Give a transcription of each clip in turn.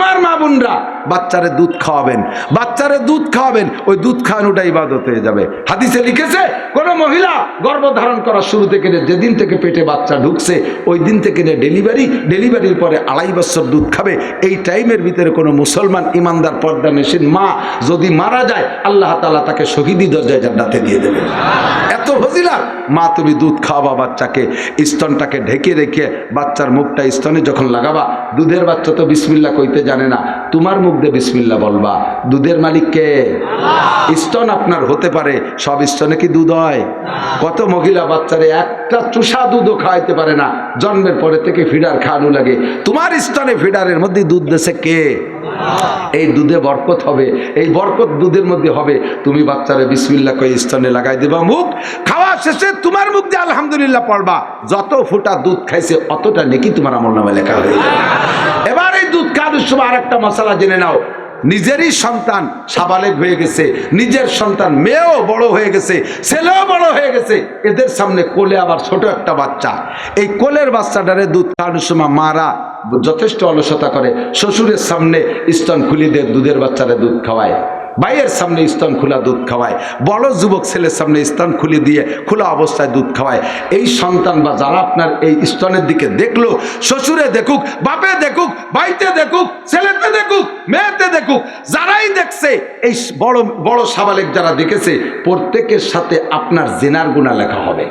আমার মা বোনরা বাচ্চারে দুধ খাওয়াবেন, বাচ্চারে দুধ খাওয়াবেন, ওই দুধ খাওয়ানোটা ইবাদত হয়ে যাবে। হাদিসে লিখেছে, কোন মহিলা গর্ভধারণ করার শুরু থেকে যেদিন থেকে পেটে বাচ্চা ঢুকছে, ওই দিন থেকে ডেলিভারি, ডেলিভারির পরে আড়াই বছর দুধ খাবে। এই টাইমের ভিতরে কোনো মুসলমান ইমানদার পর্দা নেশিন মা যদি মারা যায়, আল্লাহ তালা তাকে শহীদি দরজায় জান্নাতে দিয়ে দেবে এত ফজিলা মা তুমি দুধ খাওয়াবা বাচ্চাকে, স্তনটাকে ঢেকে রেখে বাচ্চার মুখটা স্তনে যখন লাগাবা, দুধের বাচ্চা তো বিসমিল্লা কইতে জানে না। তোমার মুখ দিয়ে বিসমিল্লা বলবা। দুধের মালিক কে? স্তন আপনার হতে পারে। সব স্তনে কি দুধ হয়? কত মহিলা বাচ্চারে একটা চুষা দুধও খাওয়াইতে পারে না। জন্মের পরে থেকে ফিডার খাওয়ানো লাগে। তোমার স্তনে ফিডারের মধ্যে দুধ দেশে কে? এই দুধে বরকত হবে। এই বরকত দুধের মধ্যে হবে। তুমি বাচ্চারে বিসমিল্লা কই স্তনে লাগাই দেবা মুখ। খাওয়া শেষে তোমার মুখ দিয়ে আলহামদুলিল্লাহ পড়বা। যত ফুটা দুধ খাইছে অতটা নেকি তোমার আমল নামে লেখা হয়ে যাবে। খাওয়ানোর আরেকটা মশালা জেনে নাও। নিজেরই সন্তান সাবালেক হয়ে গেছে, নিজের সন্তান মেয়েও বড় হয়ে গেছে, ছেলেও বড় হয়ে গেছে। এদের সামনে কোলে আবার ছোট একটা বাচ্চা। এই কোলের বাচ্চাটারে দুধ খাওয়ানোর সময় মারা যথেষ্ট অলসতা করে। শ্বশুরের সামনে স্তন খুলি দিয়ে দুধের বাচ্চারা দুধ খাওয়ায়। ভাইয়ের সামনে স্তন খোলা দুধ খাওয়ায়, বড় যুবক ছেলের সামনে স্তন খুলে দিয়ে খোলা অবস্থায় দুধ খাওয়ায়। এই সন্তান বা যারা আপনার এই স্তনের দিকে দেখল, শ্বশুরে দেখুক, বাপে দেখুক, ভাইতে দেখুক, ছেলেতে দেখুক, মেয়েতে দেখুক, যারাই দেখছে, এই বড় বড় সাবালেক যারা দেখেছে, প্রত্যেকের সাথে আপনার জেনার গুণা লেখা হবে।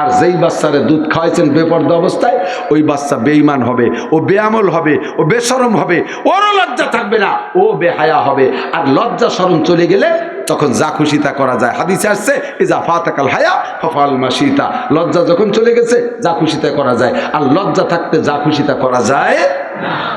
আর যেই বাচ্চারে দুধ খাওয়াইছেন বেপর্দ অবস্থায়, ওই বাচ্চা বেইমান হবে, ও বেআমল হবে, ও বেসরম হবে, ওরও লজ্জা থাকবে না, ও বেহায়া হবে। আর লজ্জা সরম চলে গেলে তখন যা খুশি তা করা যায়। হাদিসে আসছে যা ফাতাকাল হায়া ফফাল মাসিতা লজ্জা যখন চলে গেছে, যা খুশি তা করা যায়। আর লজ্জা থাকতে যা খুশি তা করা যায়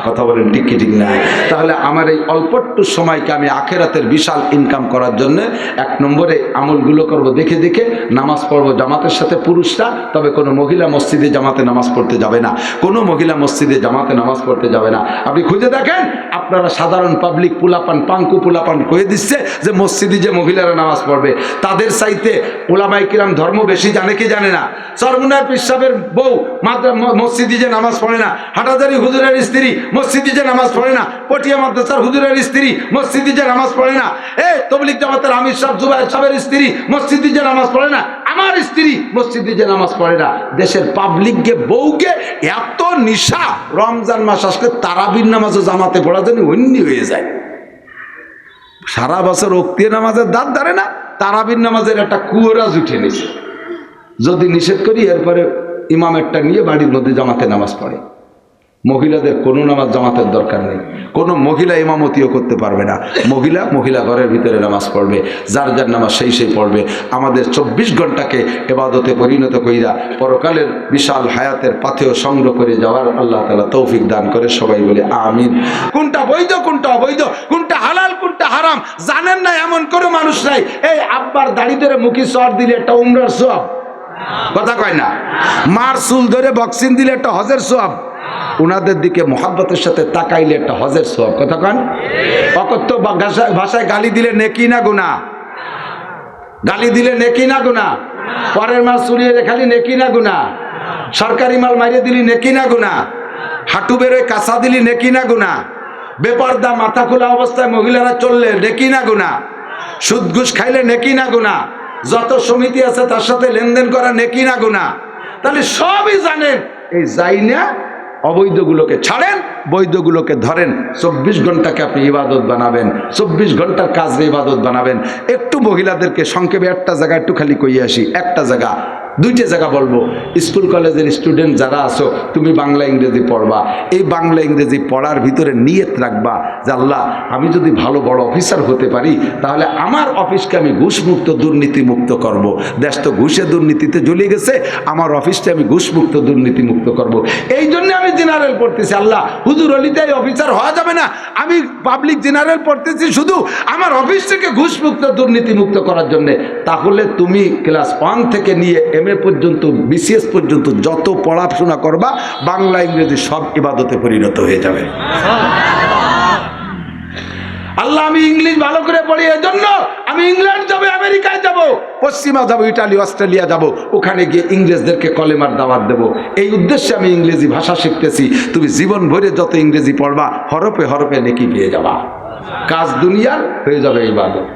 কথা বলেন ঠিক ঠিক না? তাহলে আমার এই অল্পট্টু সময়কে আমি আখেরাতের বিশাল ইনকাম করার জন্য এক নম্বরে আমলগুলো করব দেখে দেখে, নামাজ পড়ব জামাতের সাথে পুরুষরা, তবে কোনো মহিলা মসজিদে জামাতে নামাজ পড়তে যাবে না। কোনো মহিলা মসজিদে জামাতে নামাজ পড়তে যাবে না। আপনি খুঁজে দেখেন, আপনারা সাধারণ পাবলিক পুলাপান, পাঙ্কু পুলাপান কয়ে দিচ্ছে যে মসজিদে যে মহিলারা নামাজ পড়বে। তাদের চাইতে ওলামাই কিরাম ধর্ম বেশি জানে কি জানে না? সরমুনার পিসাবের বউ মাদ্রা- মসজিদে যে নামাজ পড়ে না হাটাদারি হুজুরের স্ত্রী মসজিদে যে নামাজ পড়ে না। পটিয়া মাদ্রাসার হুজুরের স্ত্রী মসজিদে যে নামাজ পড়ে না। এ তবলিক জামাতের আমির সাহেব, জুবাইর সাহেবের স্ত্রী মসজিদে যে নামাজ পড়ে না। আমার স্ত্রী মসজিদে যে নামাজ পড়ে না। দেশের পাবলিককে, বউকে এত নিশা রমজান মাস আসলে তারাবির নামাজও জামাতে পড়া জন্য অন্য হয়ে যায়। সারা বছর অক্তিয়া নামাজের দাঁত ধরে না, তারাবির নামাজের একটা কুয়োরাজ উঠে নিছে। যদি নিষেধ করি, এরপরে ইমামেরটা নিয়ে বাড়ির মধ্যে জামাতে নামাজ পড়ে। মহিলাদের কোনো নামাজ জামাতের দরকার নেই। কোনো মহিলা ইমামতিও করতে পারবে না। মহিলা মহিলা ঘরের ভিতরে নামাজ পড়বে, যার যার নামাজ সেই সেই পড়বে। আমাদের চব্বিশ ঘন্টাকে এবাদতে পরিণত কইরা পরকালের বিশাল হায়াতের পাথেও সংগ্রহ করে যাওয়ার আল্লাহ তালা তৌফিক দান করে সবাই বলে আমিন। কোনটা বৈধ, কোনটা অবৈধ, কোনটা হালাল, কোনটা হারাম, জানেন না এমন কোনো মানুষ নাই। এই আব্বার দাড়ি ধরে মুখি চর দিলে একটা উমরার সব কথা কয় না? মার চুল ধরে বক্সিং দিলে একটা হজের সোয়াব। ওনাদের দিকে মোহাব্বতের সাথে তাকাইলে একটা হজের সোয়াব কথা কন? অকথ্য ভাষায়- গালি দিলে নেকি না গুণা গালি দিলে নেকি না গুণা পরের মাল চুরিয়ে খালি নেকি না গুণা সরকারি মাল মারিয়ে দিলি নেকি না গুণা হাঁটু বেরোয় কাঁচা দিলি নেকি না গুণা বেপর্দা, মাথা খোলা অবস্থায় মহিলারা চললে নেকি না গুণা সুদ ঘুষ খাইলে নেকি না গুণা যত সমিতি আছে তার সাথে লেনদেন করা নেকি না গুণা তাহলে সবই জানেন। এই যাই না অবৈধগুলোকে ছাড়েন, বৈধগুলোকে ধরেন। চব্বিশ ঘন্টাকে আপনি ইবাদত বানাবেন, চব্বিশ ঘণ্টার কাজে ইবাদত বানাবেন। একটু মহিলাদেরকে সংক্ষেপে একটা জায়গা একটু খালি কইয়ে আসি, একটা জায়গা। দুইটা জায়গা বলব। স্কুল, কলেজের স্টুডেন্ট যারা আছো, তুমি বাংলা, ইংরেজি পড়বা। এই বাংলা, ইংরেজি পড়ার ভিতরে নিয়ত রাখবা যে আল্লাহ, আমি যদি ভালো বড় অফিসার হতে পারি, তাহলে আমার অফিসকে আমি ঘুষমুক্ত দুর্নীতি মুক্ত করব। দেশ তো ঘুষে দুর্নীতিতে জ্বলে গেছে, আমার অফিসটা আমি ঘুষমুক্ত দুর্নীতি মুক্ত করব। এই জন্য আমি জেনারেল পড়তেছি, আল্লাহ। হুজুর অলিতে অফিসার হওয়া যাবে না। আমি পাবলিক জেনারেল পড়তেছি শুধু আমার অফিস থেকে ঘুষমুক্ত দুর্নীতি মুক্ত করার জন্য। তাহলে তুমি ক্লাস ওয়ান থেকে নিয়ে এম পর্যন্ত বিসিএস পর্যন্ত যত পড়াশোনা করবা, বাংলা, ইংরেজি সব ইবাদতে পরিণত হয়ে যাবে। আল্লাহ, আমি ইংলিশ ভালো করে পড়ি, এজন্য আমি ইংল্যান্ড যাব, আমেরিকায় যাব, পশ্চিমা যাব, ইটালি, অস্ট্রেলিয়া যাব, ওখানে গিয়ে ইংরেজদেরকে কলেমার দাওয়াত দেব। এই উদ্দেশ্যে আমি ইংরেজি ভাষা শিখতেছি। তুমি জীবন ভরে যত ইংরেজি পড়বা, হরপে হরপে নেকি পেয়ে যাবা। কাজ দুনিয়ার হয়ে যাবে ইবাদত।